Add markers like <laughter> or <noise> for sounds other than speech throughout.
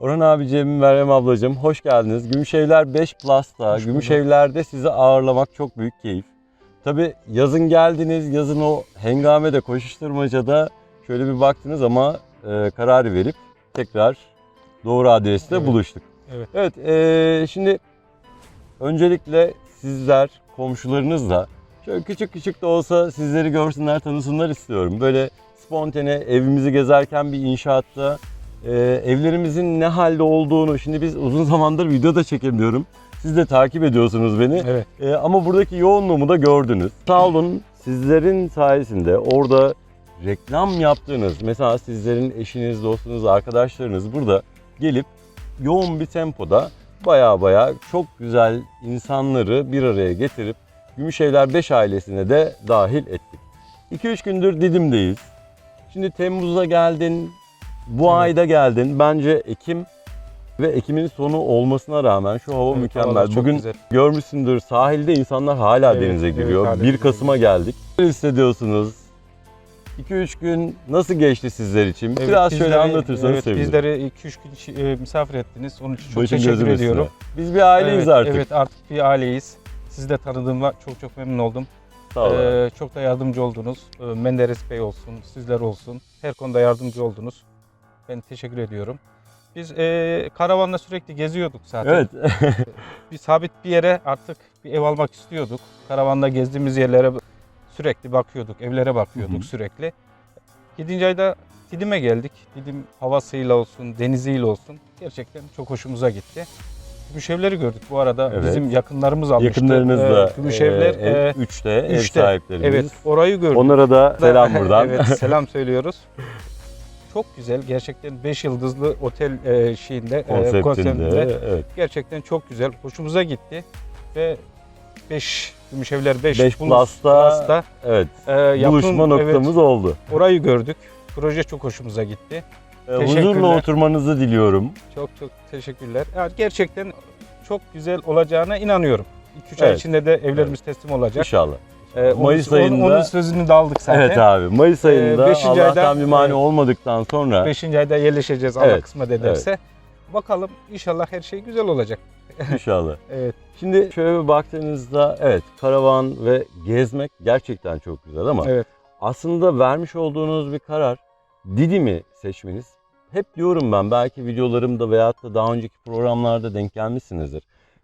Orhan abicim, Meryem ablacığım hoş geldiniz. Gümüşevler 5 Plus'ta. Gümüşevler'de sizi ağırlamak çok büyük keyif. Tabi yazın geldiniz, yazın o hengamede, koşuşturmacada şöyle bir baktınız ama e, kararı verip tekrar doğru adreste Evet. buluştuk. Evet. Evet, e, şimdi öncelikle sizler, komşularınızla şöyle küçük küçük de olsa sizleri görsünler, tanısınlar istiyorum. Böyle spontane evimizi gezerken bir inşaatta e, evlerimizin ne halde olduğunu, şimdi biz uzun zamandır video da çekemiyorum. Siz de takip ediyorsunuz beni. Evet. E, ama buradaki yoğunluğumu da gördünüz. Sağ olun sizlerin sayesinde orada reklam yaptığınız, mesela sizlerin eşiniz, dostunuz, arkadaşlarınız burada gelip yoğun bir tempoda baya baya çok güzel insanları bir araya getirip Gümüşevler 5 ailesine de dahil ettik. 2-3 gündür Didim'deyiz. Şimdi Temmuz'da geldin, bu Evet. ayda geldin. Bence Ekim ve Ekim'in sonu olmasına rağmen şu hava Evet, mükemmel. Bugün güzel. görmüşsündür sahilde insanlar hala Evet, denize evet, giriyor. hala 1 denize Kasım'a geldik. Ne hissediyorsunuz? 2-3 gün nasıl geçti sizler için? Evet, Biraz şöyle bizleri- anlatırsanız evet, sevinirim. Bizleri 2-3 gün e, misafir ettiniz. Onun için çok Başın teşekkür ediyorum. üstüne. Biz bir aileyiz evet, artık. Evet artık bir aileyiz. Sizi de tanıdığıma çok çok memnun oldum. Sağ olun. Ee, çok da yardımcı oldunuz. Ee, Menderes Bey olsun, sizler olsun. Her konuda yardımcı oldunuz. Ben teşekkür ediyorum. Biz e, karavanla sürekli geziyorduk zaten. evet. <laughs> Bir sabit bir yere artık bir ev almak istiyorduk. Karavanda gezdiğimiz yerlere sürekli bakıyorduk, evlere bakıyorduk Hı hı. sürekli. 7. ayda Didim'e geldik. Didim havasıyla olsun, deniziyle olsun gerçekten çok hoşumuza gitti. Gümüşevleri gördük bu arada. Evet. Bizim yakınlarımız almıştı. Yakınlarınız Ee, da Gümüşevler. e, e, ev 3'te ev üçte. sahiplerimiz. evet orayı gördük. Onlara da selam buradan. <laughs> evet selam söylüyoruz. <laughs> Çok güzel. Gerçekten 5 yıldızlı otel e, şeyinde, e, Konseptinde. konseptinde Evet. gerçekten çok güzel. Hoşumuza gitti. Ve 5 Gümüşevler 5 5 Plus'ta evet. e, yakın, buluşma noktamız evet, oldu. orayı gördük. Proje çok hoşumuza gitti. E, huzurla oturmanızı diliyorum. Çok çok teşekkürler. Yani gerçekten çok güzel olacağına inanıyorum. 2-3 ay Evet. içinde de evlerimiz teslim olacak. İnşallah. Onun- Mayıs onun, ayında- onun sözünü de aldık zaten. Evet abi. Mayıs ayında Ee, beşinci Allah'tan ayda- bir mani evet. olmadıktan sonra 5. ayda yerleşeceğiz Allah Evet, kısmet ederse. Bakalım inşallah her şey güzel olacak. <laughs> inşallah. Evet. Şimdi şöyle bir baktığınızda evet karavan ve gezmek gerçekten çok güzel ama Evet. aslında vermiş olduğunuz bir karar Didim'i seçmeniz. Hep diyorum ben belki videolarımda veyahut da daha önceki programlarda denk gelmişsinizdir.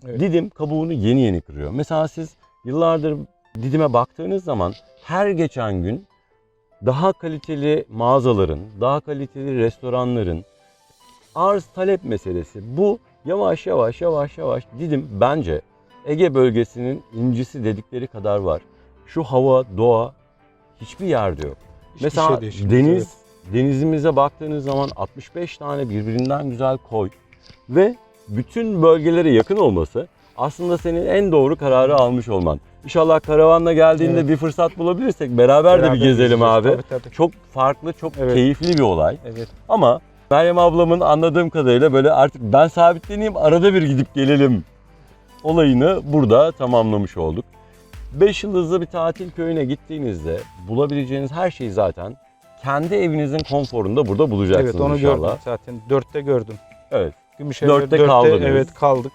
Evet. Didim kabuğunu yeni yeni kırıyor. Mesela siz yıllardır Didim'e baktığınız zaman her geçen gün daha kaliteli mağazaların, daha kaliteli restoranların arz talep meselesi. Bu yavaş yavaş yavaş yavaş Didim bence Ege bölgesinin incisi dedikleri kadar var. Şu hava, doğa hiçbir yerde yok. Hiçbir Mesela şey deniz, evet. denizimize baktığınız zaman 65 tane birbirinden güzel koy ve bütün bölgelere yakın olması aslında senin en doğru kararı almış olman. İnşallah karavanla geldiğinde Evet. bir fırsat bulabilirsek beraber, de Beraber bir gezelim abi. Tabii, tabii. Çok farklı, çok Evet. keyifli bir olay. Evet. Ama Meryem ablamın anladığım kadarıyla böyle artık ben sabitleneyim arada bir gidip gelelim olayını burada tamamlamış olduk. 5 yıldızlı bir tatil köyüne gittiğinizde bulabileceğiniz her şeyi zaten kendi evinizin konforunda burada bulacaksınız Evet onu inşallah. gördüm zaten. Dörtte gördüm. Evet. Gümüşevler Dörtte kaldınız. Evet kaldık.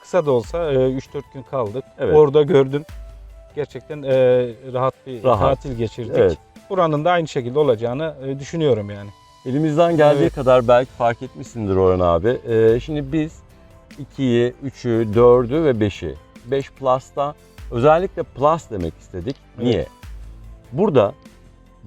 Kısa da olsa 3-4 gün kaldık. Evet. Orada gördüm. Gerçekten e, rahat bir Rahat. tatil geçirdik. Evet. Buranın da aynı şekilde olacağını e, düşünüyorum yani. Elimizden geldiği Evet. kadar belki fark etmişsindir Orhan abi. Ee, şimdi biz 2'yi, 3'ü, 4'ü ve 5'i 5 Plus'ta özellikle Plus demek istedik. Evet. Niye? Burada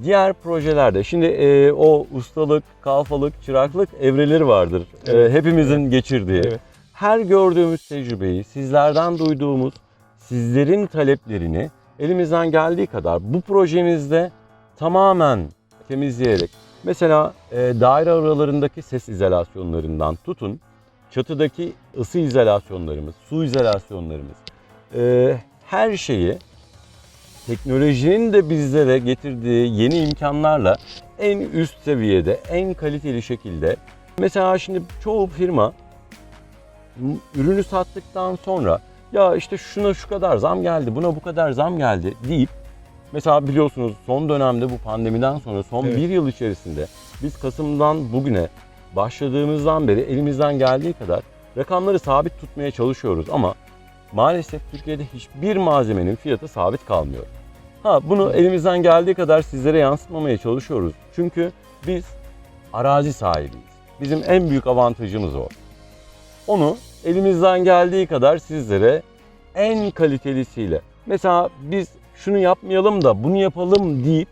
diğer projelerde şimdi e, o ustalık, kalfalık, çıraklık evreleri vardır. E, Evet. hepimizin geçirdiği. Evet. Her gördüğümüz tecrübeyi, sizlerden duyduğumuz, sizlerin taleplerini elimizden geldiği kadar bu projemizde tamamen temizleyerek mesela e, daire aralarındaki ses izolasyonlarından tutun çatıdaki ısı izolasyonlarımız, su izolasyonlarımız e, her şeyi teknolojinin de bizlere getirdiği yeni imkanlarla en üst seviyede, en kaliteli şekilde mesela şimdi çoğu firma ürünü sattıktan sonra ya işte şuna şu kadar zam geldi, buna bu kadar zam geldi deyip mesela biliyorsunuz son dönemde bu pandemiden sonra son Evet. bir yıl içerisinde biz Kasım'dan bugüne başladığımızdan beri elimizden geldiği kadar rakamları sabit tutmaya çalışıyoruz ama maalesef Türkiye'de hiçbir malzemenin fiyatı sabit kalmıyor. Ha bunu elimizden geldiği kadar sizlere yansıtmamaya çalışıyoruz. Çünkü biz arazi sahibiyiz. Bizim en büyük avantajımız o. Onu elimizden geldiği kadar sizlere en kalitelisiyle. Mesela biz şunu yapmayalım da bunu yapalım deyip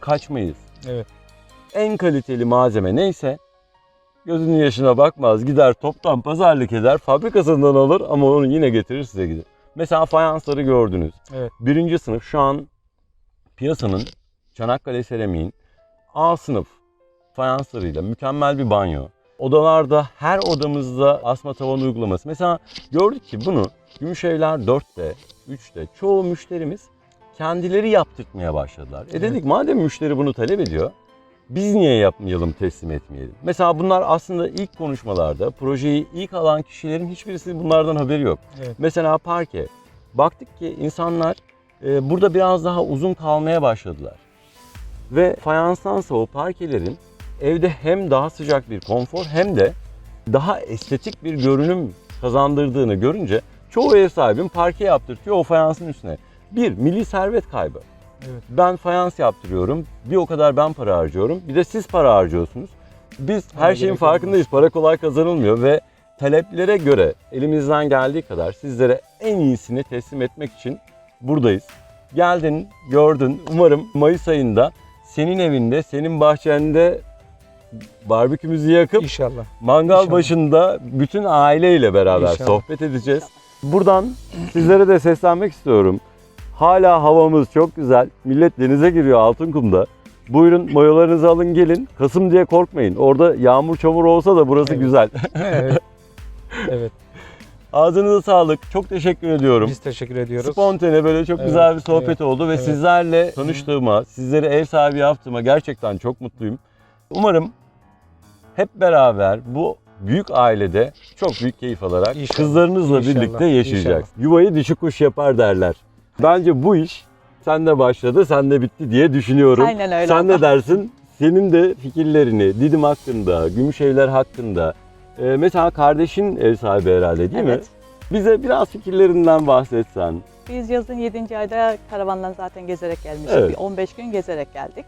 kaçmayız. Evet. En kaliteli malzeme neyse gözünün yaşına bakmaz gider toptan pazarlık eder fabrikasından alır ama onu yine getirir size gider. Mesela fayansları gördünüz. Evet. Birinci sınıf şu an piyasanın Çanakkale Seramik'in A sınıf fayanslarıyla mükemmel bir banyo. Odalarda her odamızda asma tavan uygulaması. Mesela gördük ki bunu Gümüşevler 4'te, 3'te çoğu müşterimiz kendileri yaptırtmaya başladılar. E dedik madem müşteri bunu talep ediyor biz niye yapmayalım, teslim etmeyelim? Mesela bunlar aslında ilk konuşmalarda projeyi ilk alan kişilerin hiçbirisi bunlardan haberi yok. Evet. Mesela parke. Baktık ki insanlar e, burada biraz daha uzun kalmaya başladılar. Ve fayanstansa o parkelerin evde hem daha sıcak bir konfor hem de daha estetik bir görünüm kazandırdığını görünce çoğu ev sahibim parke yaptırtıyor o fayansın üstüne. Bir, milli servet kaybı. Evet. Ben fayans yaptırıyorum. Bir o kadar ben para harcıyorum. Bir de siz para harcıyorsunuz. Biz her Ona şeyin farkındayız. Para kolay kazanılmıyor ve taleplere göre elimizden geldiği kadar sizlere en iyisini teslim etmek için buradayız. Geldin, gördün. Umarım Mayıs ayında senin evinde, senin bahçende barbekümüzü yakıp İnşallah. mangal İnşallah. başında bütün aileyle beraber İnşallah. sohbet edeceğiz. Buradan sizlere de seslenmek istiyorum. Hala havamız çok güzel. Millet denize giriyor Altınkum'da. Buyurun mayolarınızı alın gelin. Kasım diye korkmayın. Orada yağmur çamur olsa da burası Evet. güzel. evet. <laughs> Evet. Ağzınıza sağlık. Çok teşekkür ediyorum. Biz teşekkür ediyoruz. Spontane böyle çok Evet, güzel bir sohbet evet, oldu ve evet. sizlerle tanıştığıma, sizleri ev sahibi yaptığıma gerçekten çok mutluyum. Umarım hep beraber bu büyük ailede çok büyük keyif alarak İnşallah, kızlarınızla inşallah, birlikte yaşayacağız. inşallah. Yuvayı dişi kuş yapar derler. Bence bu iş sende başladı, sende bitti diye düşünüyorum. Aynen öyle Sen ne dersin? Senin de fikirlerini Didim hakkında, Gümüşevler hakkında, e, mesela kardeşin ev sahibi herhalde değil mi? Evet. Bize biraz fikirlerinden bahsetsen. Biz yazın 7. ayda karavanla zaten gezerek gelmiştik. Evet. Bir 15 gün gezerek geldik.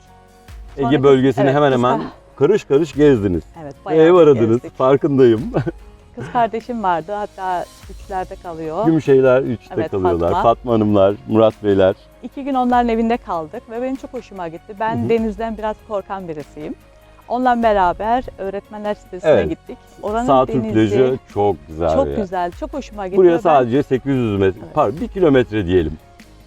Sonra Ege bölgesini evet, hemen hemen karış karış gezdiniz. Evet, bayağı Ev aradınız, gezdik. farkındayım. <laughs> Kız kardeşim vardı hatta üçlerde kalıyor. Gümüşeyler 3'te Evet, kalıyorlar. Fatma. Fatma. Hanımlar, Murat Beyler. İki gün onların evinde kaldık ve benim çok hoşuma gitti. Ben Hı hı. denizden biraz korkan birisiyim. Onunla beraber öğretmenler sitesine Evet. gittik. Oranın Sağ denizi plajı çok güzel. çok ya. güzel, çok hoşuma gitti. Buraya ve ben sadece 800 metre, Evet. pardon 1 kilometre diyelim.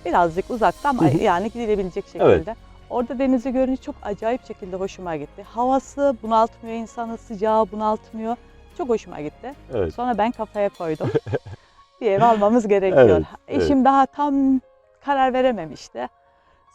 birazcık uzakta <laughs> ama Hı hı. yani gidilebilecek şekilde. Evet. Orada denizi görünce çok acayip şekilde hoşuma gitti. Havası bunaltmıyor insanı, sıcağı bunaltmıyor. Çok hoşuma gitti. Evet. Sonra ben kafaya koydum. <laughs> bir ev almamız gerekiyor. Evet, Eşim daha tam karar verememişti.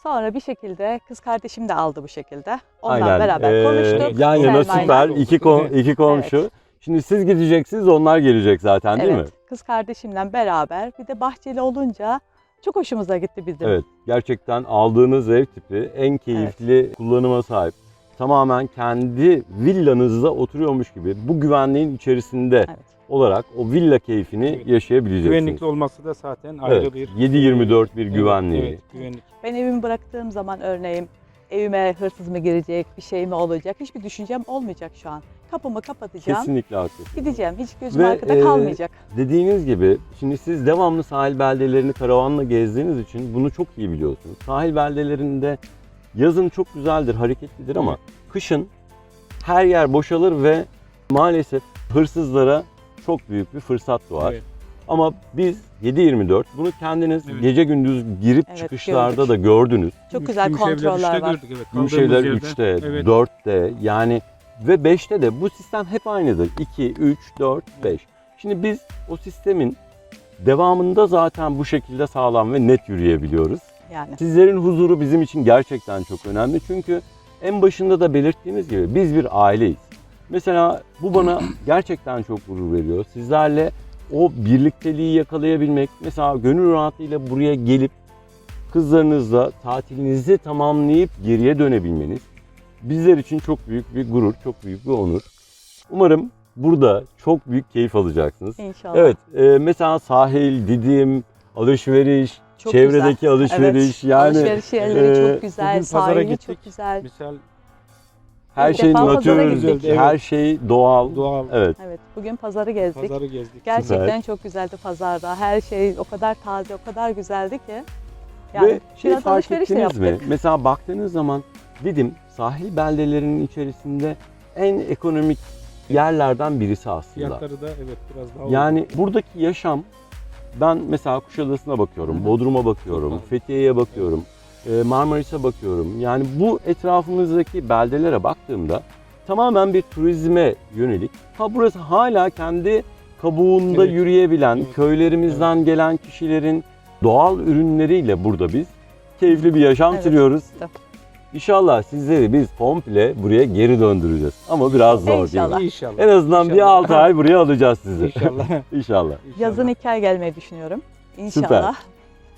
Sonra bir şekilde kız kardeşim de aldı bu şekilde. Ondan Aynen. beraber Ee, konuştuk. Yan yana süper. iki, kom- iki komşu. Şimdi siz gideceksiniz, onlar gelecek zaten değil mi? Evet, kız kardeşimle beraber bir de bahçeli olunca çok hoşumuza gitti bizim. Evet, gerçekten aldığınız ev tipi en keyifli kullanıma sahip. Tamamen kendi villanızda oturuyormuş gibi bu güvenliğin içerisinde Evet. olarak o villa keyfini Evet. yaşayabileceksiniz. Güvenlikli olması da zaten ayrı Evet, bir 7-24 bir Evet, güvenliği. Evet, güvenlik. Ben evimi bıraktığım zaman örneğin evime hırsız mı girecek, bir şey mi olacak hiçbir düşüncem olmayacak şu an. Kapımı kapatacağım, Kesinlikle haklısınız. gideceğim. Hiç gözüm Ve, arkada e, kalmayacak. Dediğiniz gibi şimdi siz devamlı sahil beldelerini karavanla gezdiğiniz için bunu çok iyi biliyorsunuz. Sahil beldelerinde yazın çok güzeldir, hareketlidir ama kışın her yer boşalır ve maalesef hırsızlara çok büyük bir fırsat doğar. Evet. Ama biz 7-24 bunu kendiniz Evet. gece gündüz girip Evet, çıkışlarda gördük. da gördünüz. Çok güzel Gümüşevler kontroller üçte var. gördük, evet. Gümüşevler Kaldığımız 3'te, yerde. Evet. 4'te yani ve 5'te de bu sistem hep aynıdır. 2, 3, 4, 5. Şimdi biz o sistemin devamında zaten bu şekilde sağlam ve net yürüyebiliyoruz. Yani Sizlerin huzuru bizim için gerçekten çok önemli. Çünkü en başında da belirttiğimiz gibi biz bir aileyiz. Mesela bu bana gerçekten çok gurur veriyor. Sizlerle o birlikteliği yakalayabilmek, mesela gönül rahatlığıyla buraya gelip kızlarınızla tatilinizi tamamlayıp geriye dönebilmeniz bizler için çok büyük bir gurur, çok büyük bir onur. Umarım burada çok büyük keyif alacaksınız. İnşallah. Evet, e, mesela sahil, Didim, alışveriş, Çok çevredeki güzel. alışveriş Evet, yani alışveriş yerleri e, çok güzel, bugün pazara sahili gittik. çok güzel. Misal her İlk şey defa pazara natür, gittik. Evet. her şey doğal. doğal Evet. Evet, bugün pazarı gezdik. pazarı gezdik. Gerçekten çok güzeldi pazarda. Her şey o kadar taze, o kadar güzeldi ki. Yani Ve şey biraz fark alışveriş de ettiniz mi? yaptık. Mesela baktığınız zaman Didim sahil beldelerinin içerisinde en ekonomik yerlerden birisi aslında. Fiyatları da evet biraz daha Yani buradaki yaşam ben mesela Kuşadası'na bakıyorum, Hı hı. Bodrum'a bakıyorum, Çok. Fethiye'ye bakıyorum, Marmaris'e bakıyorum. Yani bu etrafımızdaki beldelere baktığımda tamamen bir turizme yönelik. Ha burası hala kendi kabuğunda Evet. yürüyebilen, Evet. köylerimizden gelen kişilerin doğal ürünleriyle burada biz keyifli bir yaşam Evet. sürüyoruz. Tabii. İnşallah sizleri biz komple buraya geri döndüreceğiz. Ama biraz zor değil mi? İnşallah. İnşallah. En azından bir İnşallah. 6 ay buraya alacağız sizi. İnşallah. <laughs> İnşallah. Yazın iki ay gelmeyi düşünüyorum. İnşallah.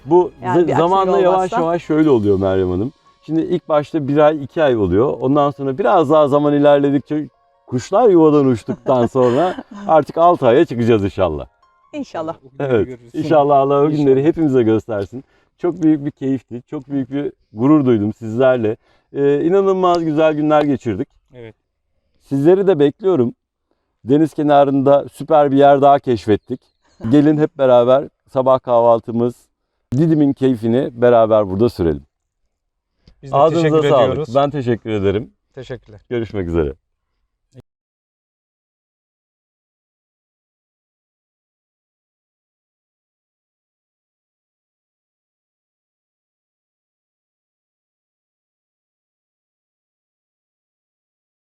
Bu Yani z- zamanla yavaş olmazsa. yavaş şöyle oluyor Meryem Hanım. Şimdi ilk başta bir ay iki ay oluyor. Ondan sonra biraz daha zaman ilerledikçe kuşlar yuvadan uçtuktan sonra <laughs> artık 6 aya çıkacağız inşallah. İnşallah. Evet. İnşallah Allah o günleri hepimize göstersin. Çok büyük bir keyifti. Çok büyük bir gurur duydum sizlerle. Ee, inanılmaz güzel günler geçirdik. Evet. Sizleri de bekliyorum. Deniz kenarında süper bir yer daha keşfettik. <laughs> Gelin hep beraber sabah kahvaltımız, Didim'in keyfini beraber burada sürelim. Biz de Ağzınıza teşekkür sağlık. ediyoruz. Ben teşekkür ederim. Teşekkürler. Görüşmek üzere.